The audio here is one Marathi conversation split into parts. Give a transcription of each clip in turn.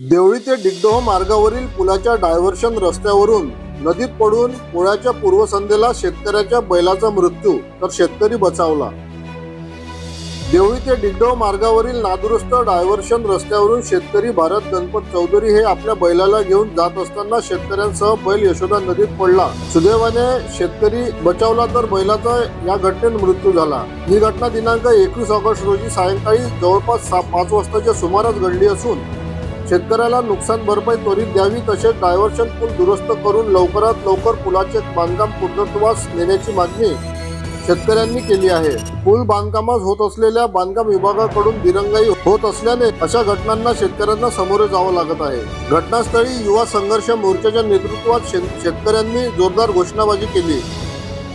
देवळी ते डिगडोह मार्गावरील पुलाच्या डायव्हर्शन रस्त्यावरून नदीत पडून पोळ्याच्या पूर्वसंध्येला शेतकऱ्याच्या बैलाचा मृत्यू तर शेतकरी बचावला. देवळी ते डिगडोह मार्गावरील नादुरुस्त डायव्हर्शन रस्त्यावरून शेतकरी भारत गणपत चौधरी हे आपल्या बैलाला घेऊन जात असताना शेतकऱ्यांसह बैल यशोदा नदीत पडला. सुदैवाने शेतकरी बचावला तर बैलाचा या घटनेत मृत्यू झाला. ही घटना दिनांक एकवीस ऑगस्ट रोजी सायंकाळी जवळपास पाच वाजताच्या सुमारास घडली असून शेतकऱ्याला नुकसान भरपाई त्वरित द्यावी तसेच डायव्हर्शन पूल दुरुस्त करून लवकरात लवकर पुलाचे बांधकाम पूर्णत्वास नेण्याची मागणी शेतकऱ्यांनी केली आहे. पूल बांधकामास होत असलेल्या बांधकाम विभागाकडून दिरंगाई होत असल्याने अशा घटनांना शेतकऱ्यांना सामोरे जावं लागत आहे. घटनास्थळी युवा संघर्ष मोर्चाच्या नेतृत्वात शेत- शेतकऱ्यांनी जोरदार घोषणाबाजी केली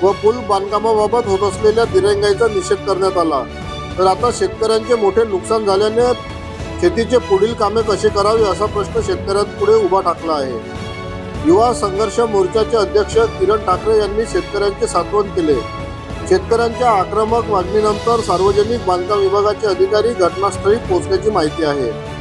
व पूल बांधकामाबाबत होत असलेल्या दिरंगाईचा निषेध करण्यात आला. तर आता शेतकऱ्यांचे मोठे नुकसान झाल्याने शेतीचे पुढील कामे कसे करावी असा प्रश्न शेतकऱ्यांपुढे उभा ठाकला आहे. युवा संघर्ष मोर्चाचे अध्यक्ष किरण ठाकरे यांनी शेतकऱ्यांचे सांत्वन केले. शेतकऱ्यांच्या आक्रमक मागणीनंतर सार्वजनिक बांधकाम विभागाचे अधिकारी घटनास्थळी पोहोचल्याची माहिती आहे.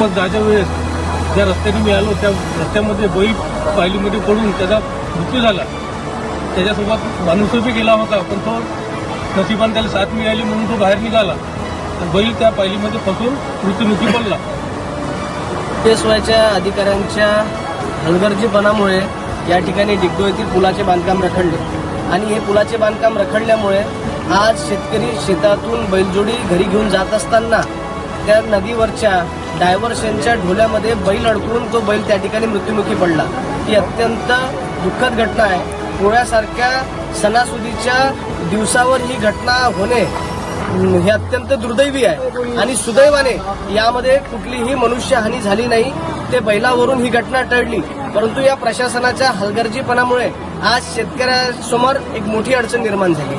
पण जायच्या वेळेस ज्या रस्त्याने मी आलो त्या रस्त्यामध्ये बैल पायलीमध्ये पडून त्याचा मृत्यू झाला. त्याच्यासोबत माणूसही गेला होता पण तो नशिबाने त्याला साथ मिळाली म्हणून तो बाहेर निघाला. तर बैल त्या पायलीमध्ये फसून मृत्यूमुखी पडला. पेशवायच्या अधिकाऱ्यांच्या हलगर्जीपणामुळे या ठिकाणी डिग्डो येथील पुलाचे बांधकाम रखडले. आणि हे पुलाचे बांधकाम रखडल्यामुळे आज शेतकरी शेतातून बैलजोडी घरी घेऊन जात असताना त्या नदीवरच्या डायव्हर्शनच्या ढोल्यामध्ये बैल अडकून तो बैल त्या ठिकाणी मृत्युमुखी पडला. ही अत्यंत दुःखद घटना आहे. पोळ्यासारख्या सणासुदीच्या दिवसावर ही घटना होणे हे अत्यंत दुर्दैवी आहे. आणि सुदैवाने यामध्ये कुठलीही मनुष्यहानी झाली नाही. ते बैलावरून ही घटना टळली. परंतु या प्रशासनाच्या हलगर्जीपणामुळे आज शेतकऱ्यासमोर एक मोठी अडचण निर्माण झाली.